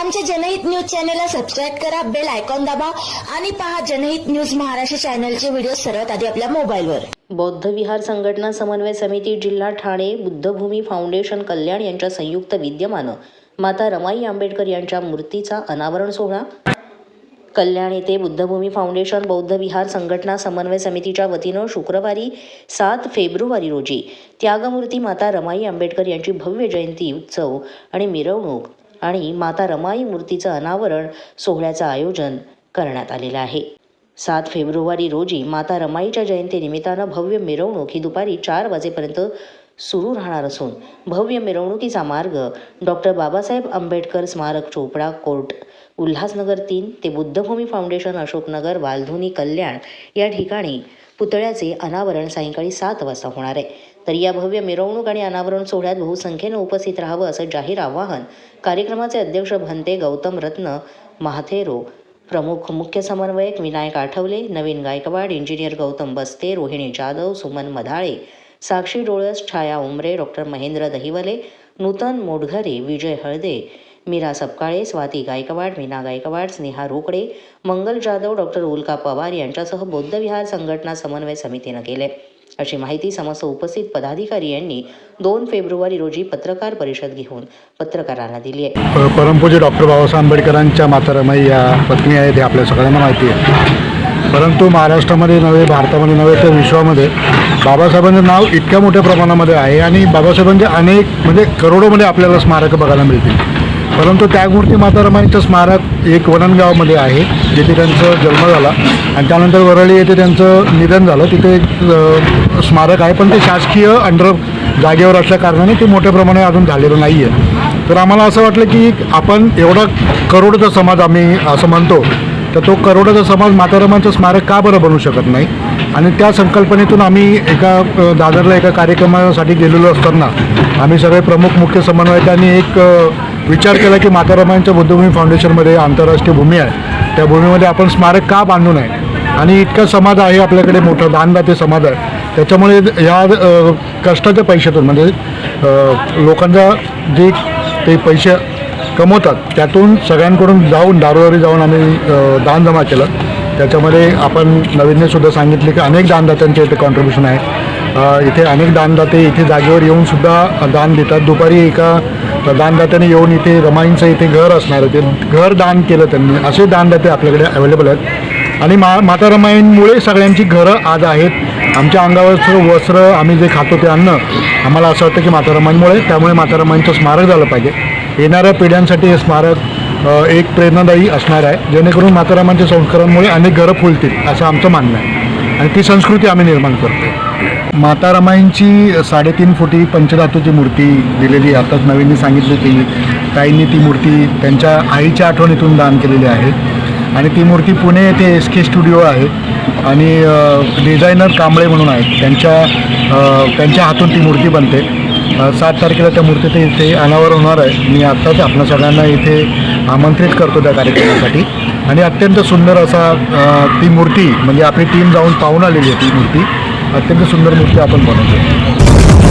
आमच्या जनहित न्यूज चॅनेलला सबस्क्राईब करा बेल आयकॉन दाबा आणि पहा जनहित न्यूज महाराष्ट्र चॅनलचे व्हिडिओ सर्वात आधी आपल्या मोबाईलवर. बौद्ध विहार संघटना समन्वय समिती जिल्हा ठाणे बुद्धभूमी फाउंडेशन कल्याण यांच्या संयुक्त विद्यमानं माता रमाई आंबेडकर यांच्या मूर्तीचा अनावरण सोहळा. कल्याण येथे बुद्धभूमी फाउंडेशन बौद्ध विहार संघटना समन्वय समितीच्या वतीनं शुक्रवारी सात फेब्रुवारी रोजी त्यागमूर्ती माता रमाई आंबेडकर यांची भव्य जयंती उत्सव आणि मिरवणूक आणि माता रमाई मूर्तीचं अनावरण सोहळ्याचं आयोजन करण्यात आलेलं आहे. सात फेब्रुवारी रोजी माता रमाईच्या जयंतीनिमित्तानं भव्य मिरवणूक ही दुपारी चार वाजेपर्यंत सुरू राहणार असून भव्य मिरवणुकीचा मार्ग डॉक्टर बाबासाहेब आंबेडकर स्मारक चोपडा कोर्ट उल्हासनगर तीन ते बुद्धभूमी फाउंडेशन अशोकनगर वालधुनी कल्याण या ठिकाणी पुतळ्याचे अनावरण सायंकाळी सात वाजता होणार आहे. तर या भव्य मिरवणूक आणि अनावरण सोहळ्यात बहुसंख्येनं उपस्थित राहावं असं जाहीर आवाहन कार्यक्रमाचे अध्यक्ष भंते गौतम रत्न महाथेरो प्रमुख मुख्य समन्वयक Vinayak Athavale Navin Gaikwad engineer Gautam Baste Rohini Jadhav Suman Madhale Sakshi Dolas Chhaya Umare doctor Mahendra Dahiwale Nutan Modghare Vijay Halde Meera Sapkale Swati Gaikwad Meena Gaikwad Sneha Rokade Mangal Jadhav doctor Ulka Pawar यांच्यासह बौद्ध विहार संघटना समन्वय समितीनं केले. अशी माहिती समस्त उपस्थित पदाधिकारी यांनी दोन फेब्रुवारी रोजी पत्रकार परिषद घेऊन पत्रकारांना दिली आहे. प- परमपूज्य डॉक्टर बाबासाहेब आंबेडकरांच्या मातारमाई या पत्नी आहेत हे आपल्या सगळ्यांना माहिती आहे. परंतु महाराष्ट्रामध्ये नव्हे भारतामध्ये नव्हे तर विश्वामध्ये बाबासाहेबांचं नाव इतक्या मोठ्या प्रमाणामध्ये आहे आणि बाबासाहेबांचे अनेक म्हणजे करोडोमध्ये आपल्याला स्मारकं बघायला मिळतील. परंतु त्यागमूर्ती माता रमाईचं स्मारक एक वरणगावमध्ये आहे जिथे त्यांचा जन्म झाला. आणि त्यानंतर वरळी येथे त्यांचं निधन झालं. तिथे एक स्मारक आहे पण ते शासकीय अंडर जागेवर असल्या कारणाने ते मोठ्या प्रमाणात अजून झालेलं नाही आहे तर आम्हाला असं वाटलं की आपण एवढा करोडचा समाज आम्ही असं म्हणतो तर तो करोडाचा समाज मातारामांचं स्मारक का बरं बनू शकत नाही? आणि त्या संकल्पनेतून आम्ही एका दादरला एका कार्यक्रमासाठी गेलेलो असताना आम्ही सगळे प्रमुख मुख्य समन्वयकांनी एक विचार केला की मातारामांच्या बुद्धभूमी फाउंडेशनमध्ये आंतरराष्ट्रीय भूमी आहे. त्या भूमीमध्ये आपण स्मारक का बांधू नये? आणि इतका समाज आहे आपल्याकडे मोठा दानदाते समाज आहे. त्याच्यामुळे ह्या कष्टाच्या पैशातून म्हणजे लोकांचा जे ते पैसे कमवतात त्यातून सगळ्यांकडून जाऊन दारोदारी जाऊन आम्ही दान जमा केलं. त्याच्यामध्ये आपण नवीननेसुद्धा सांगितले की अनेक दानदात्यांचे इथे कॉन्ट्रीब्युशन आहे. इथे अनेक दानदाते इथे जागेवर येऊनसुद्धा दान देतात. दुपारी एका दानदात्याने येऊन इथे रमाईंचं इथे घर असणार ते घर दान केलं त्यांनी. असे दानदाते आपल्याकडे अवेलेबल आहेत. आणि मा माता रमाईंमुळे सगळ्यांची घरं आज आहेत. आमच्या अंगावरचं वस्त्र आम्ही जे खातो ते अन्न. आम्हाला असं वाटतं की माता रमाईंमुळे त्यामुळे माता रमाईंचं स्मारक झालं पाहिजे. येणाऱ्या पिढ्यांसाठी हे स्मारक एक प्रेरणादायी असणार आहे. जेणेकरून माता रमाईंच्या संस्कारांमुळे अनेक घरं फुलतील असं आमचं मानणं आहे. आणि ती संस्कृती आम्ही निर्माण करतो. माता रमाईंची साडेतीन फुटी पंचधातूची मूर्ती दिलेली आताच नवीननी सांगितली की ताईंनी ती मूर्ती त्यांच्या आईच्या आठवणीतून दान केलेली आहे. आणि ती मूर्ती पुणे येथे एस के स्टुडिओ आहे. आणि डिझायनर कांबळे म्हणून आहेत. त्यांच्या त्यांच्या हातून ती मूर्ती बनते. सात तारखेला त्या मूर्ती ते इथे अनावर होणार आहे. मी आत्ताच आपल्या सगळ्यांना इथे आमंत्रित करतो त्या कार्यक्रमासाठी. आणि अत्यंत सुंदर असा ती मूर्ती म्हणजे आपली टीम जाऊन पाहून आलेली आहे ती मूर्ती. अत्यंत सुंदर मूर्ती आपण बनवतो